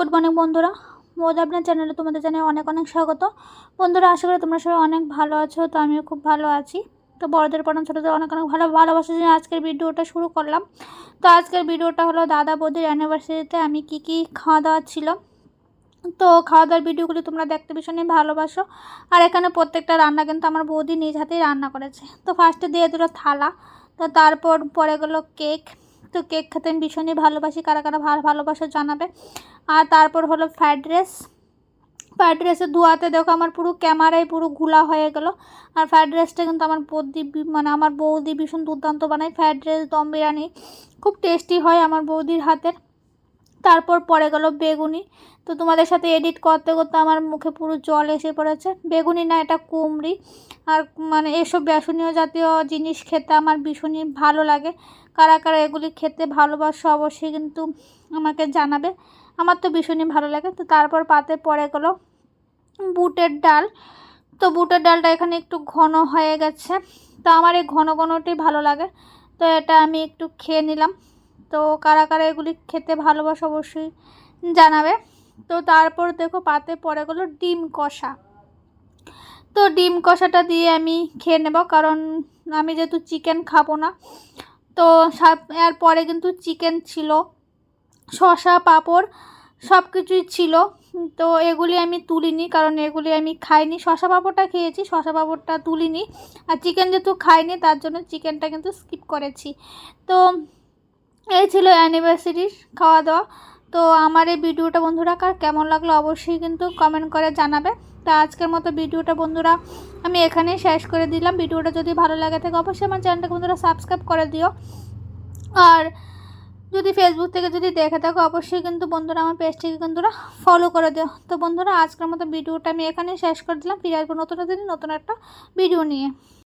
Good morning বন্ধুরা। মোদ আপনার চ্যানেলে তোমাদের জানাই অনেক অনেক স্বাগত। বন্ধুরা, আশা করি তোমরা সবাই অনেক ভালো আছো, তো আমিও খুব ভালো আছি। তো বড়দের পড়ান, ছোটোদের অনেক অনেক ভালো ভালোবাসার জন্য আজকের ভিডিওটা শুরু করলাম। তো আজকের ভিডিওটা হলো দাদা বৌদির অ্যানিভার্সারিতে আমি কি কি খাওয়া দাওয়া ছিল। তো খাওয়া দাওয়ার ভিডিওগুলি তোমরা দেখতে ভীষণই ভালোবাসো। আর এখানে প্রত্যেকটা রান্না কিন্তু আমার বৌদি নিজ হাতেই রান্না করেছে। তো ফার্স্টে দিয়ে দিল থালা, তো তারপর পরে গেলো কেক তো কেক খেতে আমি ভীষণই ভালোবাসি, কারা কারা ভালো ভালোবাসা জানাবে। আর তারপর হলো ফ্রাইড রাইস ফ্রাইড রাইসের ধোয়াতে দেখো আমার পুরো ক্যামেরায় পুরো ঘোলা হয়ে গেল। আর ফ্রাইড রাইসটা কিন্তু আমার বৌদি মানে আমার বৌদি ভীষণ দুর্দান্ত বানায়। ফ্রাইড রাইস দম বিরিয়ানি, খুব টেস্টি হয় আমার বৌদির হাতের। তারপর পরে গেল বেগুনি। তো তোমাদের সাথে এডিট করতে করতে আমার মুখে পুরো জল এসে পড়েছে। বেগুনি না, এটা কুমড়ি। আর মানে এসব বেসনীয় জাতীয় জিনিস খেতে আমার ভীষণই ভালো লাগে। কারা কারা এগুলি খেতে ভালোবাসো অবশ্যই কিন্তু আমাকে জানাবে। আমার তো ভীষণই ভালো লাগে। তো তারপর পাতে পড়ে গেলো বুটের ডাল। তো বুটের ডালটা এখানে একটু ঘন হয়ে গেছে। তো আমার এই ঘন ঘনটি ভালো লাগে। তো এটা আমি একটু খেয়ে নিলাম। তো কারা কারা এগুলি খেতে ভালোবাসো অবশ্যই জানাবে। তো তারপর দেখো পাতে পড়ে গেলো ডিম কষা। তো ডিম কষাটা দিয়ে আমি খেয়ে নেব কারণ আমি যেহেতু চিকেন খাব না, তো এর পরে কিন্তু চিকেন ছিল, শসা, পাঁপড় সব কিছুই ছিল। তো এগুলি আমি তুলিনি কারণ এগুলি আমি খাইনি। শশা পাঁপড়টা খেয়েছি, শসা, পাঁপড়টা তুলিনি। আর চিকেন যেহেতু খাইনি তার জন্য চিকেনটা কিন্তু স্কিপ করেছি। তো এই ছিল অ্যানিভার্সারির খাওয়া দাওয়া তো আমার এই ভিডিওটা বন্ধুরা কার কেমন লাগল অবশ্যই কিন্তু কমেন্ট করে জানাবে। তা আজকের মতো ভিডিওটা বন্ধুরা আমি এখানেই শেষ করে দিলাম। ভিডিওটা যদি ভালো লাগে থাকে অবশ্যই আমার চ্যানেলটাকে বন্ধুরা সাবস্ক্রাইব করে দিও। আর যদি ফেসবুক থেকে যদি দেখে থাকো অবশ্যই কিন্তু বন্ধুরা আমার পেজটিকে বন্ধুরা ফলো করে দিও। তো বন্ধুরা আজকের মতো ভিডিওটা আমি এখানেই শেষ করে দিলাম। ফিরে আসব নতুন নতুন একটা ভিডিও নিয়ে।